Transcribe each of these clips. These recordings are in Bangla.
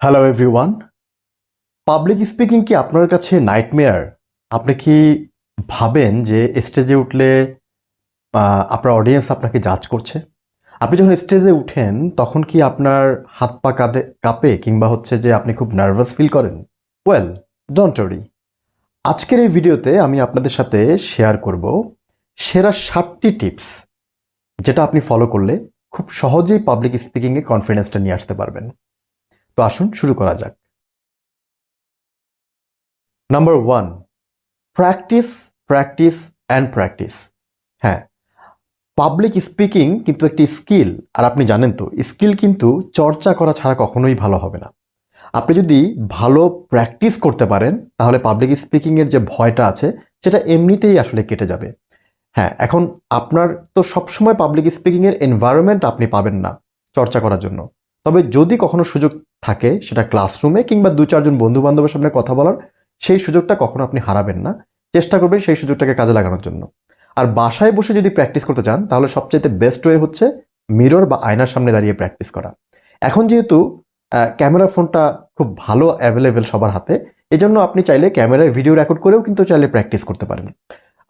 হ্যালো এভরিওয়ান পাবলিক স্পিকিং কি আপনার কাছে নাইটমেয়ার আপনি কি ভাবেন যে স্টেজে উঠলে আপনার অডিয়েন্স আপনাকে জাজ করছে? আপনি যখন স্টেজে উঠেন, তখন কি আপনার হাত পা কাঁধে কাঁপে, কিংবা হচ্ছে যে আপনি খুব নার্ভাস ফিল করেন? ওয়েল ডোন্ট ওরি আজকের এই ভিডিওতে আমি আপনাদের সাথে শেয়ার করব সেরা সাতটি টিপস যেটা আপনি ফলো করলে খুব সহজেই পাবলিক স্পিকিংয়ে কনফিডেন্সটা নিয়ে আসতে পারবেন। তো আসুন শুরু করা যাক। Number one practice practice and practice হ্যাঁ পাবলিক স্পিকিং কিন্তু একটি স্কিল আর আপনি জানেন তো স্কিল কিন্তু চর্চা করা ছাড়া কখনোই ভালো হবে না। আপনি যদি ভালো প্র্যাকটিস করতে পারেন, তাহলে পাবলিক স্পিকিংয়ের যে ভয়টা আছে, সেটা এমনিতেই আসলে কেটে যাবে। হ্যাঁ এখন আপনার তো সবসময় পাবলিক স্পিকিংয়ের এনভায়রনমেন্ট আপনি পাবেন না চর্চা করার জন্য। তবে যদি কখনো সুযোগ থাকে সেটা ক্লাসরুমে কিংবা দু চারজন বন্ধু বান্ধবের সামনে কথা বলার, সেই সুযোগটা কখনো আপনি হারাবেন না। চেষ্টা করবেন সেই সুযোগটাকে কাজে লাগানোর জন্য। আর বাসায় বসে যদি প্র্যাকটিস করতে চান, তাহলে সবচাইতে বেস্ট ওয়ে হচ্ছে মিরর বা আয়নার সামনে দাঁড়িয়ে প্র্যাকটিস করা। এখন যেহেতু ক্যামেরা ফোনটা খুব ভালো অ্যাভেলেবেল সবার হাতে, এজন্য আপনি চাইলে ক্যামেরায় ভিডিও রেকর্ড করেও কিন্তু চাইলে প্র্যাকটিস করতে পারেন।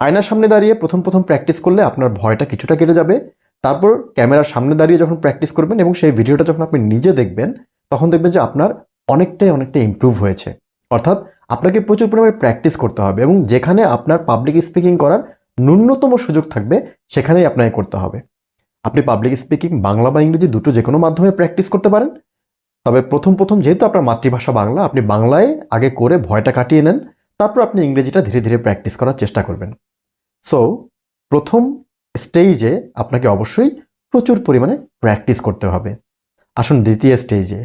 আয়নার সামনে দাঁড়িয়ে প্রথম প্রথম প্র্যাকটিস করলে আপনার ভয়টা কিছুটা কেটে যাবে। তারপর ক্যামেরার সামনে দাঁড়িয়ে যখন প্র্যাকটিস করবেন এবং সেই ভিডিওটা যখন আপনি নিজে দেখবেন, তখন দেখবেন যে আপনার অনেকটাই অনেকটা ইমপ্রুভ হয়েছে। অর্থাৎ আপনাকে প্রচুর পরিমাণে প্র্যাকটিস করতে হবে এবং যেখানে আপনার পাবলিক স্পিকিং করার ন্যূনতম সুযোগ থাকবে, সেখানেই আপনাকে করতে হবে। আপনি পাবলিক স্পিকিং বাংলা বা ইংরেজি দুটো যে কোনো মাধ্যমে প্র্যাকটিস করতে পারেন। তবে প্রথম প্রথম যেহেতু আপনার মাতৃভাষা বাংলা, আপনি বাংলায় আগে করে ভয়টা কাটিয়ে নেন, তারপর আপনি ইংরেজিটা ধীরে ধীরে প্র্যাকটিস করার চেষ্টা করবেন। সো প্রথম স্টেজে আপনাকে অবশ্যই প্রচুর পরিমাণে প্র্যাকটিস করতে হবে। আসুন দ্বিতীয় স্টেজে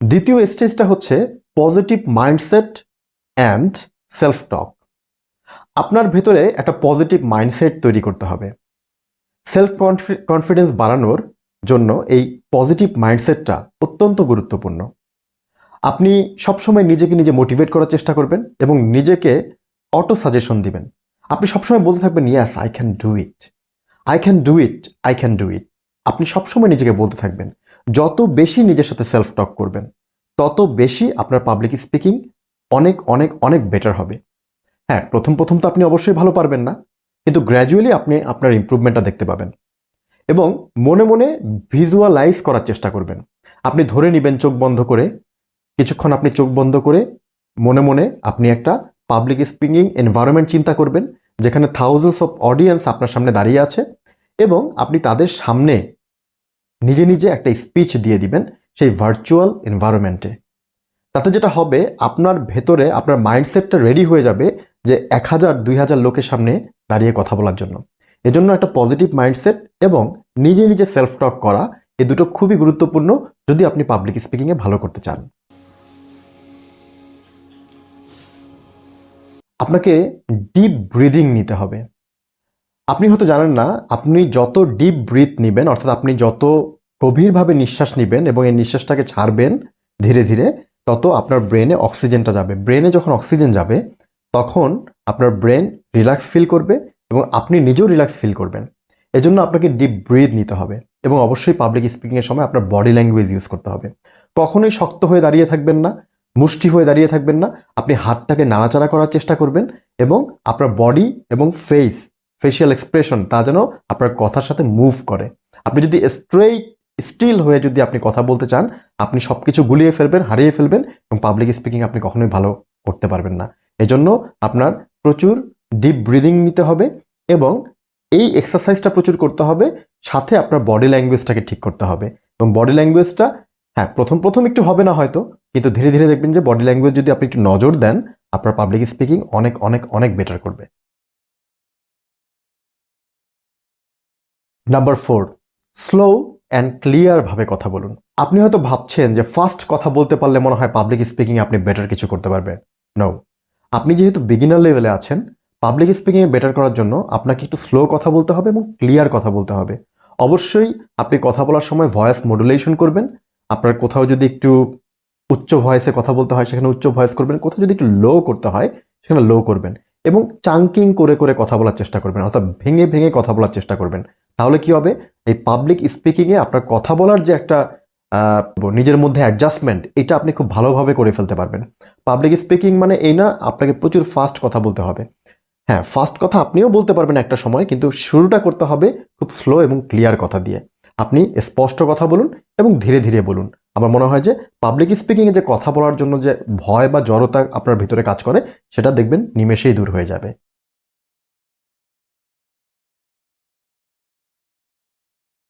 দ্বিতীয় স্টেজটা হচ্ছে positive mindset and self talk আপনার ভেতরে একটা পজিটিভ মাইন্ডসেট তৈরি করতে হবে। সেলফ কনফিডেন্স বাড়ানোর জন্য এই পজিটিভ মাইন্ডসেটটা অত্যন্ত গুরুত্বপূর্ণ। আপনি সবসময় নিজেকে নিজে মোটিভেট করার চেষ্টা করবেন এবং নিজেকে অটো সাজেশন দিবেন। আপনি সবসময় বলতে থাকবেন yes I can do it I can do it I can do it আপনি সবসময় নিজেকে বলতে থাকবেন, যত বেশি নিজের সাথে সেলফ টক করবেন, তত বেশি আপনার পাবলিক স্পিকিং অনেক অনেক অনেক বেটার হবে। হ্যাঁ প্রথম প্রথম তো আপনি অবশ্যই ভালো পারবেন না, কিন্তু গ্র্যাজুয়ালি আপনি আপনার ইম্প্রুভমেন্টটা দেখতে পাবেন এবং মনে মনে ভিজুয়ালাইজ করার চেষ্টা করবেন। আপনি ধরে নেবেন চোখ বন্ধ করে, কিছুক্ষণ আপনি চোখ বন্ধ করে মনে মনে আপনি একটা পাবলিক স্পিকিং এনভায়রনমেন্ট চিন্তা করবেন, যেখানে থাউজেন্ডস অফ অডিয়েন্স আপনার সামনে দাঁড়িয়ে আছে এবং আপনি তাদের সামনে নিজে নিজে একটা স্পিচ দিয়ে দিবেন সেই ভার্চুয়াল এনভায়রনমেন্টে তাতে যেটা হবে, আপনার ভেতরে আপনার মাইন্ডসেটটা রেডি হয়ে যাবে যে এক হাজার, দুই হাজার লোকের সামনে দাঁড়িয়ে কথা বলার জন্য। এজন্য একটা পজিটিভ মাইন্ডসেট এবং নিজে নিজে সেলফ টক করা, এ দুটো খুবই গুরুত্বপূর্ণ যদি আপনি পাবলিক স্পিকিংয়ে ভালো করতে চান। আপনাকে ডিপ ব্রিদিং নিতে হবে। আপনি হয়তো জানেন না, আপনি যত ডিপ ব্রিথ নেবেন, অর্থাৎ আপনি যত গভীরভাবে নিঃশ্বাস নেবেন এবং এই নিঃশ্বাসটাকে ছাড়বেন ধীরে ধীরে, তত আপনার ব্রেনে অক্সিজেনটা যাবে। ব্রেনে যখন অক্সিজেন যাবে, তখন আপনার ব্রেন রিল্যাক্স ফিল করবে এবং আপনি নিজেও রিল্যাক্স ফিল করবেন। এজন্য আপনাকে ডিপ ব্রিথ নিতে হবে এবং অবশ্যই পাবলিক স্পিকিংয়ের সময় আপনার বডি ল্যাঙ্গুয়েজ ইউজ করতে হবে। কখনোই শক্ত হয়ে দাঁড়িয়ে থাকবেন না। মুষ্টি হয়ে দাঁড়িয়ে থাকবেন না। আপনি হাতটাকে নাড়াচাড়া করার চেষ্টা করবেন এবং আপনার বডি এবং ফেস ফেশিয়াল এক্সপ্রেশন তা যেন আপনার কথার সাথে মুভ করে। আপনি যদি স্ট্রেইট স্টিল হয়ে যদি আপনি কথা বলতে চান, আপনি সব কিছু গুলিয়ে ফেলবেন, হারিয়ে ফেলবেন এবং পাবলিক স্পিকিং আপনি কখনোই ভালো করতে পারবেন না। এজন্য আপনার প্রচুর ডিপ ব্রিদিং নিতে হবে এবং এই এক্সারসাইজটা প্রচুর করতে হবে, সাথে আপনার বডি ল্যাঙ্গুয়েজটাকে ঠিক করতে হবে। এবং বডি ল্যাঙ্গুয়েজটা হ্যাঁ প্রথম প্রথম একটু হবে না হয়তো, কিন্তু ধীরে ধীরে দেখবেন যে বডি ল্যাঙ্গুয়েজ যদি আপনি একটু নজর দেন, আপনার পাবলিক স্পিকিং অনেক অনেক অনেক বেটার করবে। নাম্বার ফোর স্লো অ্যান্ড ক্লিয়ারভাবে কথা বলুন। আপনি হয়তো ভাবছেন যে ফার্স্ট কথা বলতে পারলে মনে হয় পাবলিক স্পিকিং আপনি বেটার কিছু করতে পারবেন। নো আপনি যেহেতু বিগিনার লেভেলে আছেন পাবলিক স্পিকিংয়ে বেটার করার জন্য আপনাকে একটু স্লো কথা বলতে হবে এবং ক্লিয়ার কথা বলতে হবে। অবশ্যই আপনি কথা বলার সময় ভয়েস মডুলেশন করবেন আপনার কোথাও যদি একটু উচ্চ ভয়েসে কথা বলতে হয়, সেখানে উচ্চ ভয়েস করবেন, কোথাও যদি একটু লো করতে হয়, সেখানে লো করবেন এবং চাঙ্কিং করে করে কথা বলার চেষ্টা করবেন, অর্থাৎ ভেঙে ভেঙে কথা বলার চেষ্টা করবেন, তাহলে কি হবে? এই পাবলিক স্পিকিংয়ে আপনার কথা বলার যে একটা নিজের মধ্যে অ্যাডজাস্টমেন্ট এটা আপনি খুব ভালোভাবে করে ফেলতে পারবেন। পাবলিক স্পিকিং মানে এই না, আপনাকে প্রচুর ফাস্ট কথা বলতে হবে। হ্যাঁ ফাস্ট কথা আপনিও বলতে পারবেন একটা সময়, কিন্তু শুরুটা করতে হবে খুব স্লো এবং ক্লিয়ার কথা দিয়ে। আপনি স্পষ্ট কথা বলুন এবং ধীরে ধীরে বলুন। আমার মনে হয় যে পাবলিক স্পিকিংয়ে যে কথা বলার জন্য যে ভয় বা জড়তা আপনার ভিতরে কাজ করে, সেটা দেখবেন নিমেষেই দূর হয়ে যাবে।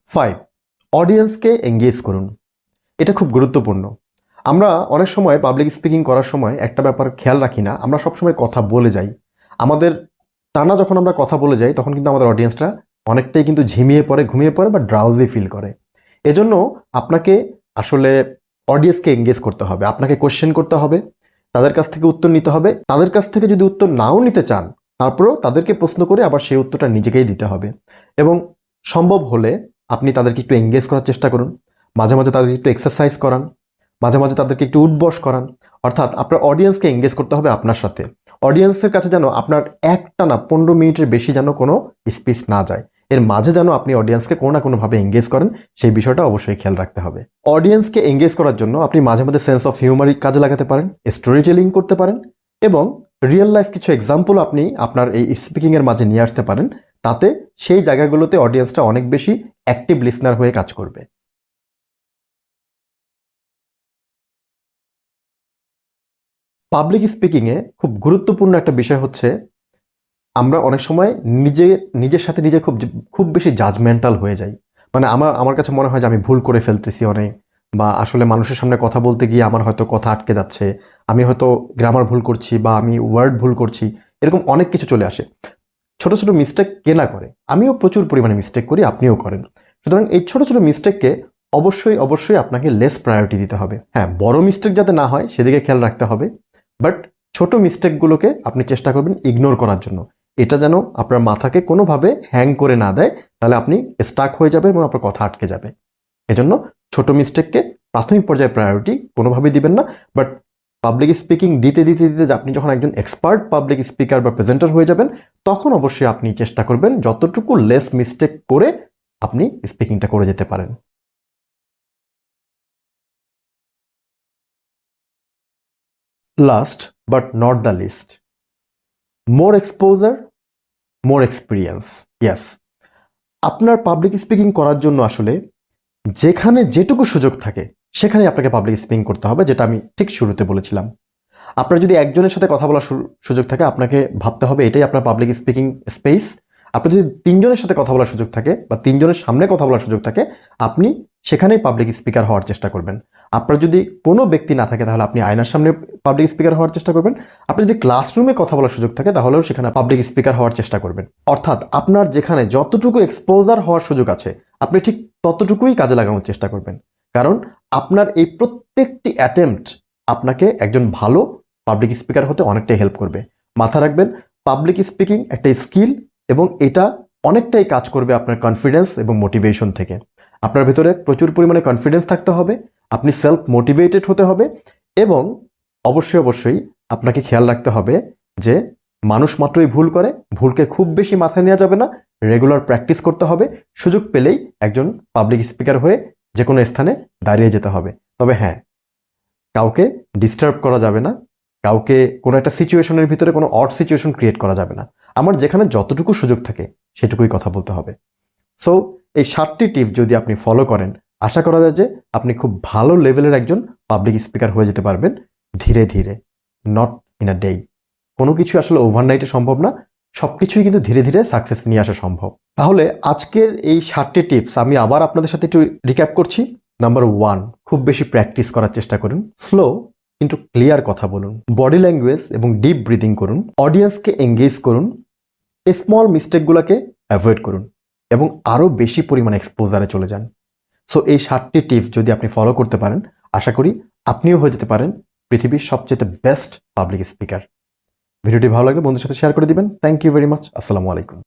ফাইভ অডিয়েন্সকে এঙ্গেজ করুন। এটা খুব গুরুত্বপূর্ণ। আমরা অনেক সময় পাবলিক স্পিকিং করার সময় একটা ব্যাপার খেয়াল রাখি না, আমরা সবসময় কথা বলে যাই। আমাদের টানা যখন আমরা কথা বলে যাই, তখন কিন্তু আমাদের অডিয়েন্সরা অনেকটাই কিন্তু ঝিমিয়ে পড়ে, ঘুমিয়ে পড়ে বা ড্রাউজি ফিল করে। এজন্য আপনাকে আসলে অডিয়েন্সকে এঙ্গেজ করতে হবে, আপনাকে কোশ্চেন করতে হবে, তাদের কাছ থেকে উত্তর নিতে হবে, তাদের কাছ থেকে যদি উত্তর নাও নিতে চান, তারপরেও তাদেরকে প্রশ্ন করে আবার সেই উত্তরটা নিজেকেই দিতে হবে। এবং সম্ভব হলে আপনি তাদেরকে একটু এঙ্গেজ করার চেষ্টা করুন, মাঝে মাঝে তাদেরকে একটু এক্সারসাইজ করান, মাঝে মাঝে তাদেরকে একটু উঠবস করান, অর্থাৎ আপনার অডিয়েন্সকে এঙ্গেজ করতে হবে আপনার সাথে। অডিয়েন্সের কাছে যেন আপনার একটা না পনেরো মিনিটের বেশি যেন কোনো স্পিচ না যায়। এর মাঝে যেন আপনি অডিয়েন্সকে কোনো না কোনোভাবে এঙ্গেজ করেন, সেই বিষয়টা অবশ্যই খেয়াল রাখতে হবে। অডিয়েন্সকে এঙ্গেজ করার জন্য আপনি মাঝে মাঝে সেন্স অফ হিউমারি কাজে লাগাতে পারেন স্টোরি টেলিং করতে পারেন এবং রিয়েল লাইফ কিছু এক্সাম্পল আপনি আপনার এই স্পিকিংয়ের মাঝে নিয়ে আসতে পারেন, তাতে সেই জায়গাগুলোতে অডিয়েন্সটা অনেক বেশি অ্যাক্টিভ লিসনার হয়ে কাজ করবে। পাবলিক স্পিকিংয়ে খুব গুরুত্বপূর্ণ একটা বিষয় হচ্ছে আমরা অনেক সময় নিজে, নিজের সাথে নিজে খুব খুব বেশি জাজমেন্টাল হয়ে যাই। মানে আমার আমার কাছে মনে হয় যে আমি ভুল করে ফেলতেছি অনেক বা আসলে মানুষের সামনে কথা বলতে গিয়ে আমার হয়তো কথা আটকে যাচ্ছে, আমি হয়তো গ্রামার ভুল করছি বা আমি ওয়ার্ড ভুল করছি, এরকম অনেক কিছু চলে আসে। ছোট ছোট মিস্টেক কে না করে, আমিও প্রচুর পরিমাণে মিস্টেক করি, আপনিও করেন। সুতরাং এই ছোট ছোট মিস্টেককে অবশ্যই অবশ্যই আপনাকে লেস প্রায়োরিটি দিতে হবে। হ্যাঁ বড় মিস্টেক যাতে না হয়, সেদিকে খেয়াল রাখতে হবে বাট ছোট মিস্টেকগুলোকে আপনি চেষ্টা করবেন ইগনোর করার জন্য। এটা যেন আপনার মাথাকে কোনোভাবে হ্যাং করে না দেয়, তাহলে আপনি স্টাক হয়ে যাবে এবং আপনার কথা আটকে যাবে। এজন্য ছোট মিস্টেককে প্রাথমিক পর্যায়ে প্রায়োরিটি কোনোভাবেই দিবেন না বাট পাবলিক স্পিকিং দিতে দিতে দিতে আপনি যখন একজন এক্সপার্ট পাবলিক স্পিকার বা প্রেজেন্টার হয়ে যাবেন, তখন অবশ্যই আপনি চেষ্টা করবেন যতটুকু লেস মিস্টেক করে আপনি স্পিকিংটা করে যেতে পারেন। Last but not the least more exposure more experience yes আপনার পাবলিক স্পিকিং করার জন্য আসলে যেখানে যেটুকু সুযোগ থাকে সেখানে আপনাকে পাবলিক স্পিকিং করতে হবে, যেটা আমি ঠিক শুরুতে বলেছিলাম। আপনার যদি একজনের সাথে কথা বলার সুযোগ থাকে, আপনাকে ভাবতে হবে এটাই আপনার পাবলিক স্পিকিং স্পেস আপনার যদি তিনজনের সাথে কথা বলার সুযোগ থাকে বা তিনজনের সামনে কথা বলার সুযোগ থাকে, আপনি সেখানেই পাবলিক স্পিকার হওয়ার চেষ্টা করবেন। আপনার যদি কোনো ব্যক্তি না থাকে, তাহলে আপনি আয়নার সামনে পাবলিক স্পিকার হওয়ার চেষ্টা করবেন। আপনি যদি ক্লাসরুমে কথা বলার সুযোগ থাকে, তাহলেও সেখানে পাবলিক স্পিকার হওয়ার চেষ্টা করবেন। অর্থাৎ আপনার যেখানে যতটুকু এক্সপোজার হওয়ার সুযোগ আছে, আপনি ঠিক ততটুকুই কাজে লাগানোর চেষ্টা করবেন। কারণ আপনার এই প্রত্যেকটি অ্যাটেম্পট আপনাকে একজন ভালো পাবলিক স্পিকার হতে অনেকটাই হেল্প করবে। মাথা রাখবেন পাবলিক স্পিকিং একটা স্কিল এবং এটা অনেকটাই কাজ করবে আপনার কনফিডেন্স এবং মোটিভেশন থেকে। আপনার ভিতরে প্রচুর পরিমাণে কনফিডেন্স থাকতে হবে, আপনি সেলফ মোটিভেটেড হতে হবে এবং অবশ্যই অবশ্যই আপনাকে খেয়াল রাখতে হবে যে মানুষ মাত্রই ভুল করে, ভুলকে খুব বেশি মাথায় নেওয়া যাবে না রেগুলার প্র্যাকটিস করতে হবে, সুযোগ পেলেই একজন পাবলিক স্পিকার হয়ে যে কোনো স্থানে দাঁড়িয়ে যেতে হবে। তবে হ্যাঁ কাউকে ডিস্টার্ব করা যাবে না, কাউকে কোনো একটা সিচুয়েশনের ভিতরে কোনো অড সিচুয়েশন ক্রিয়েট করা যাবে না। আমার যেখানে যতটুকু সুযোগ থাকে সেটুকুই কথা বলতে হবে। সো এই সাতটি টিপস যদি আপনি ফলো করেন, আশা করা যায় যে আপনি খুব ভালো লেভেলের একজন পাবলিক স্পিকার হয়ে যেতে পারবেন ধীরে ধীরে নট ইন আ ডে কোনো কিছু আসলে ওভারনাইটে সম্ভব না সব কিছুই কিন্তু ধীরে ধীরে সাকসেস নিয়ে আসা সম্ভব। তাহলে আজকের এই সাতটি টিপস আমি আবার আপনাদের সাথে একটু রিক্যাপ করছি। নাম্বার ওয়ান খুব বেশি প্র্যাকটিস করার চেষ্টা করুন। স্লো কিন্তু ক্লিয়ার কথা বলুন। বডি ল্যাঙ্গুয়েজ এবং ডিপ ব্রিদিং করুন। অডিয়েন্সকে এঙ্গেজ করুন। স্মল মিস্টেকগুলোকে অ্যাভয়েড করুন এবং আরও বেশি পরিমাণে এক্সপোজারে চলে যান। সো এই সাতটি টিপস যদি আপনি ফলো করতে পারেন, আশা করি আপনিও হয়ে যেতে পারেন পৃথিবীর সবচেয়ে বেস্ট পাবলিক স্পিকার ভিডিওটি ভালো লাগলে বন্ধুর সাথে শেয়ার করে দিবেন। থ্যাংক ইউ ভেরি মাচ আসসালামু আলাইকুম।